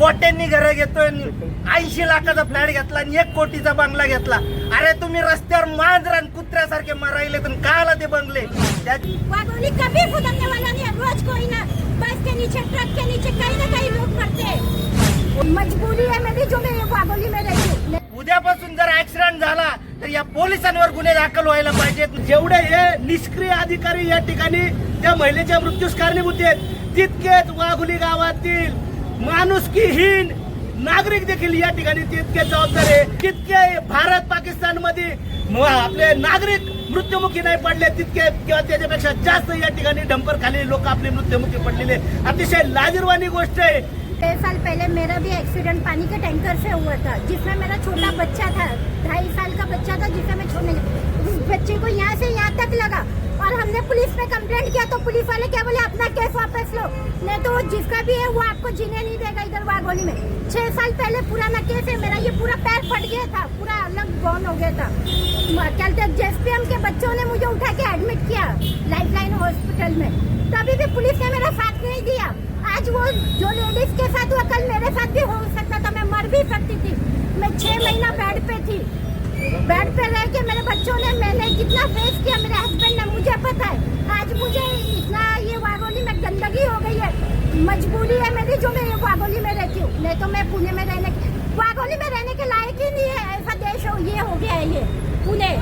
कोट्यांनी घरं घेतोय ऐंशी लाखाचा फ्लॅट घेतला आणि एक कोटीचा बंगला घेतला. अरे तुम्ही रस्त्यावर मांजर आणि कुत्र्यासारखे मरायले तर काला ते बंगले? त्या वागोली कभी सुधरने वाला नहीं रोज कोई ना बस के नीचे ट्रक के नीचे कहीं ना कहीं लोग मरते मजबूरी मेरी जो मैं वागोली में रहती हूँ उद्यापासून जर ऍक्सिडेंट झाला तर या पोलिसांवर गुन्हे दाखल व्हायला पाहिजेत. जेवढे हे निष्क्रिय अधिकारी या ठिकाणी त्या महिलेच्या मृत्यूस कारणीभूत आहेत. तितकेच वाघुली गावातील माणुसकीहीन नागरिक देखील या ठिकाणी तितके जबाबदार आहे. तितके भारत पाकिस्तानमध्ये आपले नागरिक मृत्युमुखी नाही पडले तितके किंवा त्याच्यापेक्षा जास्त या ठिकाणी डंपर खाली लोक आपले मृत्युमुखी पडलेले अतिशय लाजीरवाणी गोष्ट आहे. कई साल पहले मेरा भी एक्सीडेंट पानी के टैंकर से हुआ था जिसमें मेरा छोटा बच्चा था ढाई साल का बच्चा था जिसमें मैं छोड़ने उस बच्चे को यहाँ से यहाँ तक कंप्लेंट किया तो पुलिस वाले क्या बोले, अपना केस वापस लो। नहीं तो वो जिसका भी है, वो आपको जीने नहीं देगा इधर वागोली में। छह साल पहले पुराना केस है, मेरा ये पूरा पैर फट गया था, पूरा अलग गौन हो गया था। कहते जेएसपीएम के बच्चों ने मुझे उठा के एडमिट किया लाइफ लाइन हॉस्पिटल में। तभी भी पुलिस ने मेरा साथ नहीं दिया। आज वो जो लेडीज़ के साथ हुआ, कल मेरे साथ भी हो सकता था, मैं मर भी सकती थी। मैं छह महीना बेड पे थी। बेड पे रह के मेरे बच्चों ने मैंने कितना फेस किया, मेरे हस्बैंड ने, मुझे पता है। आज मुझे इतना ये वागोली में गंदगी हो गई है। मजबूरी है मेरी जो मैं ये वागोली में रहती हूँ। नहीं तो मैं पुणे में रहने वागोली में रहने के लायक ही नहीं है ऐसा देश हो, ये हो गया है ये, पुणे।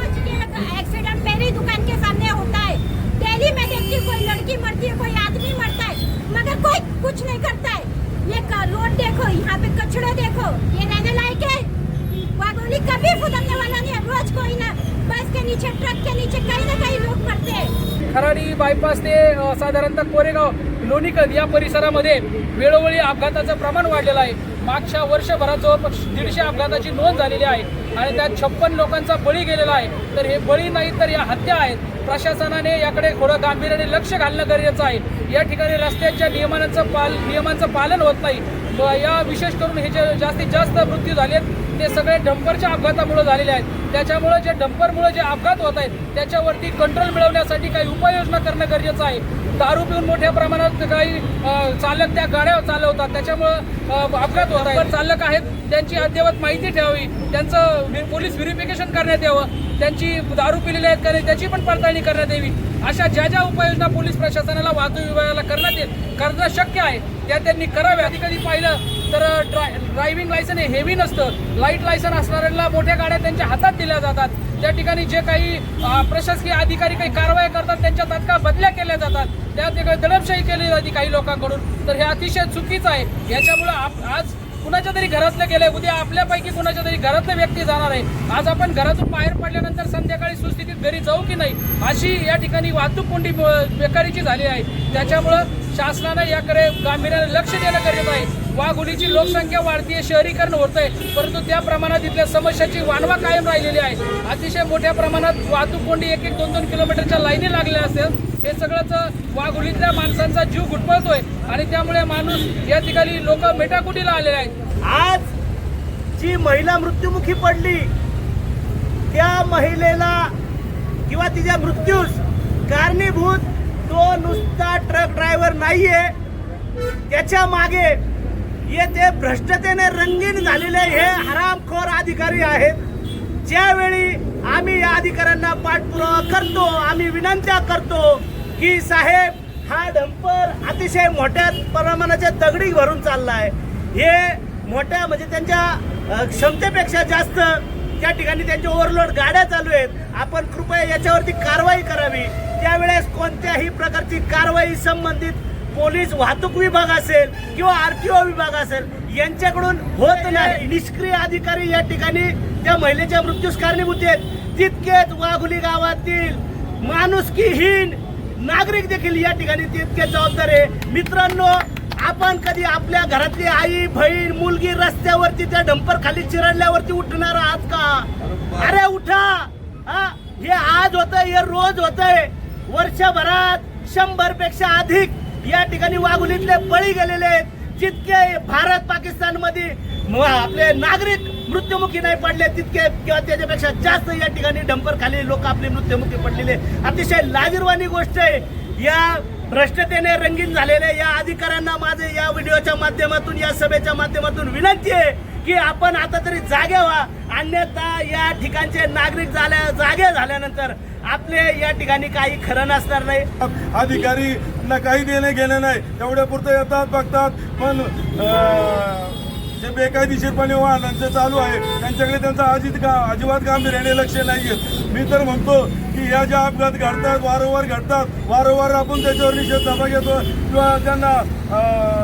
एक्सीडेंट मेरी दुकान के सामने होता है। डेली मैं देखती हूँ, कोई लड़की मरती है, कोई आदमी मरता है, मगर कोई कुछ नहीं करता है। ये रोड देखो, यहाँ पे नीचे ट्रक के नीचे ना काही लोक मरते. खराडी बायपास ते साधारणतः कोरेगाव लोणीकल या परिसरामध्ये वेळोवेळी अपघाताचं प्रमाण वाढलेलं आहे. मागच्या वर्षभरात जवळपास दीडशे अपघाताची नोंद झालेली आहे. आणि त्यात छप्पन लोकांचा बळी गेलेला आहे. तर हे बळी नाही तर या हत्या आहेत. प्रशासनाने याकडे थोडं गांभीर्याने लक्ष घालणं गरजेचं आहे. या ठिकाणी रस्त्याच्या नियमांचं पाल नियमांचं पालन होत नाही. व या विशेष करून हे जे जास्तीत जास्त मृत्यू झालेत ते सगळे डंपरच्या अपघातामुळे झालेले आहेत. त्याच्यामुळे जे डंपरमुळे जे अपघात होत आहेत त्याच्यावरती कंट्रोल मिळवण्यासाठी काही उपाययोजना करणं गरजेचं आहे. दारू पिऊन मोठ्या प्रमाणात काही चालक त्या गाड्या चालवतात. त्याच्यामुळं अपघात होत आहेत. चालक आहेत त्यांची अद्ययावत माहिती ठेवावी. त्यांचं पोलीस व्हेरिफिकेशन करण्यात यावं. त्यांची दारू पिलेली आहेत का नाही त्याची पण पडताळणी करण्यात यावी. अशा ज्या ज्या उपाययोजना पोलीस प्रशासनाला वाहतूक विभागाला करण्यात येईल करणं शक्य आहे. त्या त्यांनी कराव्या. कधी कधी पाहिलं तर ड्राय ड्रायव्हिंग लायसन हे हेवी नसतं. लाइट लायसन असणाऱ्यांना मोठ्या गाड्या त्यांच्या हातात दिल्या जातात. त्या ठिकाणी जे काही प्रशासकीय अधिकारी काही कारवाई करतात त्यांच्या तात्काळ बदल्या केल्या जातात. त्या ठिकाणी दडपशाही केली जाते काही लोकांकडून. तर हे अतिशय चुकीचं आहे. याच्यामुळं आप- आज कुणाच्या तरी घरातलं गेलंय. उद्या आपल्यापैकी कुणाच्या तरी घरातलं व्यक्ती जाणार आहे. आज आपण घरातून बाहेर पडल्यानंतर संध्याकाळी सुस्थितीत घरी जाऊ की नाही अशी या ठिकाणी वाहतूक कोंडी बेकारीची झाली आहे. त्याच्यामुळं शासनानं याकडे गांभीर्याने लक्ष देणं गरजेचं आहे. वाघुलीची लोकसंख्या वाढतीये शहरीकरण होत आहे परंतु त्या प्रमाणात इथल्या समस्याची वानवा कायम राहिलेली आहे. अतिशय मोठ्या प्रमाणात वाहतूक कोंडी एक एक दोन दोन किलोमीटरच्या लाईनी लागलेल्या असेल हे सगळंच वाघोलीतल्या माणसांचा जीव गुटपळतोय आणि त्यामुळे माणूस या ठिकाणी लोक मेटाकुटीला आलेले आहेत. आज जी महिला मृत्युमुखी पडली त्या महिलेला किंवा तिच्या मृत्यूस कारणीभूत तो नुसता ट्रक ड्रायव्हर नाहीये. त्याच्यामागे येथे भ्रष्टतेने रंगीन झालेले हे हरामखोर अधिकारी आहेत. ज्यावेळी आम्ही या अधिकाऱ्यांना पाठपुरावा करतो आम्ही विनंत्या करतो की साहेब हा डंपर अतिशय मोठ्या प्रमाणाच्या दगडी भरून चालला आहे हे मोठ्या म्हणजे त्यांच्या क्षमतेपेक्षा जास्त त्या ठिकाणी त्यांचे ओव्हरलोड गाड्या चालू आहेत. आपण कृपया याच्यावरती कारवाई करावी. त्यावेळेस कोणत्याही प्रकारची कारवाई संबंधित पोलीस वाहतूक विभाग असेल किंवा आरटीओ विभाग असेल यांच्याकडून होत नाही. निष्क्रिय अधिकारी या ठिकाणी त्या महिलेच्या मृत्यूस कारणीभूत आहेत. तितकेच वाघुली गावातील माणुसकीहीन नागरिक देखील या ठिकाणी तितके जबाबदार आहे. मित्रांनो आपण कधी आपल्या घरातली आई बहीण मुलगी रस्त्यावरती त्या डंपर खाली चिरडल्यावरती उठणार आहात का? अरे उठा! हा? हे आज होत हे रोज होत वर्षभरात शंभरपेक्षा अधिक या ठिकाणी वाघुलीतले बळी गेलेले आहेत. जितके भारत पाकिस्तानमध्ये आपले नागरिक मृत्युमुखी नाही पडले तितके किंवा त्याच्यापेक्षा जास्त या ठिकाणी डंपर खाली लोक आपले मृत्युमुखी पडलेले. अतिशय लाजीरवाणी गोष्ट आहे. या भ्रष्टतेने रंगीन झालेल्या या अधिकाऱ्यांना माझे या व्हिडिओच्या माध्यमातून या सभेच्या माध्यमातून विनंती आहे की आपण आता तरी जागे व्हा. अन्यथा या ठिकाणचे नागरिक झाल्या जागे झाल्यानंतर आपले या ठिकाणी काही खरं नसणार नाही. अधिकारी ना काही देणे घेणे नाही. एवढ्या पुरतं येतात बघतात. पण जे बेकायदेशीरपणे वाहनांचं चालू आहे. त्यांच्याकडे त्यांचा अजित का अजिबात गांभीर्याने लक्ष नाही मी तर म्हणतो की ह्या ज्या अपघात घडतात वारंवार घडतात वारंवार आपण त्याच्यावर निषेध सभा घेतो किंवा त्यांना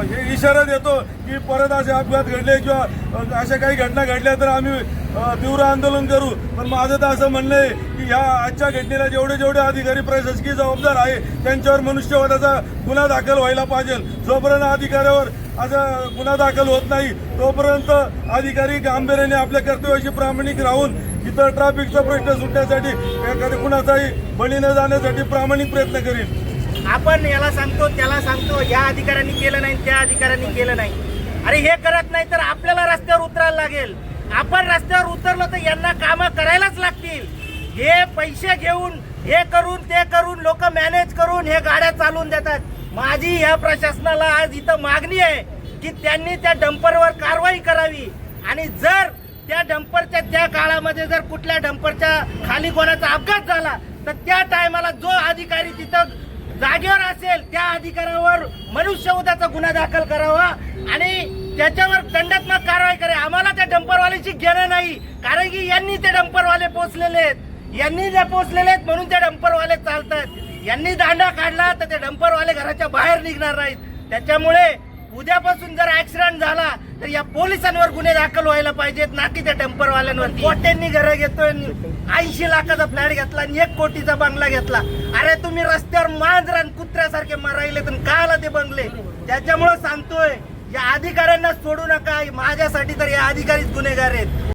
हे इशारा देतो की परत असे अपघात घडले किंवा अशा काही घटना घडल्या तर आम्ही तीव्र आंदोलन करू. पण माझं तर असं म्हणणं आहे की ह्या आजच्या घटनेला जेवढे जेवढे अधिकारी प्रशासकीय जबाबदार आहे त्यांच्यावर मनुष्यवधाचा गुन्हा दाखल व्हायला पाहिजे. जोपर्यंत अधिकाऱ्यावर असा गुन्हा दाखल होत नाही तोपर्यंत अधिकारी गांभीर्याने आपल्या कर्तव्याशी प्रामाणिक राहून इतर ट्रॅफिकचा प्रश्न सुटण्यासाठी एखाद्या कुणाचाही बळी न जाण्यासाठी प्रामाणिक प्रयत्न करीन. आपण याला सांगतो त्याला सांगतो या अधिकाऱ्यांनी केलं नाही त्या अधिकाऱ्यांनी केलं नाही. अरे हे करत नाही तर आपल्याला रस्त्यावर उतरायला लागेल. आपण रस्त्यावर उतरलो तर यांना कामं करायलाच लागतील. हे पैसे घेऊन हे करून ते करून लोक मॅनेज करून हे गाड्या चालवून देतात. माझी या प्रशासनाला आज इथं मागणी आहे की त्यांनी त्या डंपरवर कारवाई करावी. आणि जर त्या डंपरच्या त्या काळामध्ये जर कुठल्या डंपरच्या खाली कोणाचा अपघात झाला तर त्या टायमाला जो अधिकारी जागेवर असेल त्या अधिकाऱ्यावर मनुष्यवधाचा गुन्हा दाखल करावा आणि त्याच्यावर दंडात्मक कारवाई करे. आम्हाला त्या डंपरवाल्याची घेणं नाही. कारण की यांनी ते डंपरवाले पोचलेले आहेत. यांनी जे पोचलेले आहेत म्हणून ते डंपरवाले चालतात यांनी दांडा काढला तर ते डंपरवाले घराच्या बाहेर निघणार नाहीत. त्याच्यामुळे उद्यापासून जर ऍक्सिडेंट झाला तर या पोलिसांवर गुन्हे दाखल व्हायला पाहिजेत ना की त्या टेम्परवाल्यांवर कोट्यांनी घरं घेतोय ऐंशी लाखाचा फ्लॅट घेतला आणि एक कोटीचा बंगला घेतला. अरे तुम्ही रस्त्यावर मांजर आणि कुत्र्यासारखे मारायले तर काला ते बंगले? त्याच्यामुळं सांगतोय या अधिकाऱ्यांना सोडू नका माझ्यासाठी तर या अधिकारीच गुन्हेगार आहेत.